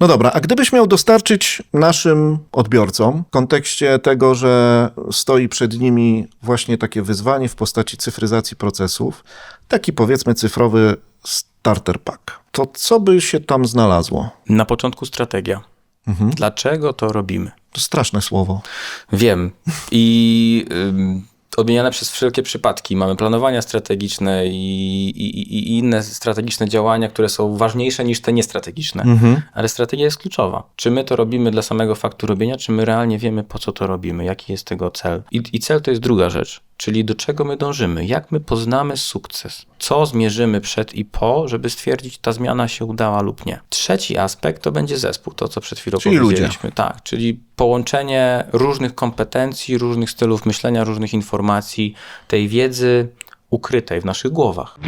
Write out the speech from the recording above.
No dobra, a gdybyś miał dostarczyć naszym odbiorcom w kontekście tego, że stoi przed nimi właśnie takie wyzwanie w postaci cyfryzacji procesów, taki powiedzmy cyfrowy starter pack, to co by się tam znalazło? Na początku strategia. Dlaczego to robimy? To straszne słowo. Wiem. I odmieniane przez wszelkie przypadki. Mamy planowania strategiczne i, i, i inne strategiczne działania, które są ważniejsze niż te niestrategiczne. Ale strategia jest kluczowa. Czy my to robimy dla samego faktu robienia, czy my realnie wiemy, po co to robimy, jaki jest tego cel. I, I cel to jest druga rzecz, czyli do czego my dążymy, jak my poznamy sukces, co zmierzymy przed i po, żeby stwierdzić, ta zmiana się udała lub nie. Trzeci aspekt to będzie zespół, to co przed chwilą Czyli ludzie. powiedzieliśmy. Tak, czyli połączenie różnych kompetencji, różnych stylów myślenia, różnych informacji, tej wiedzy ukrytej w naszych głowach.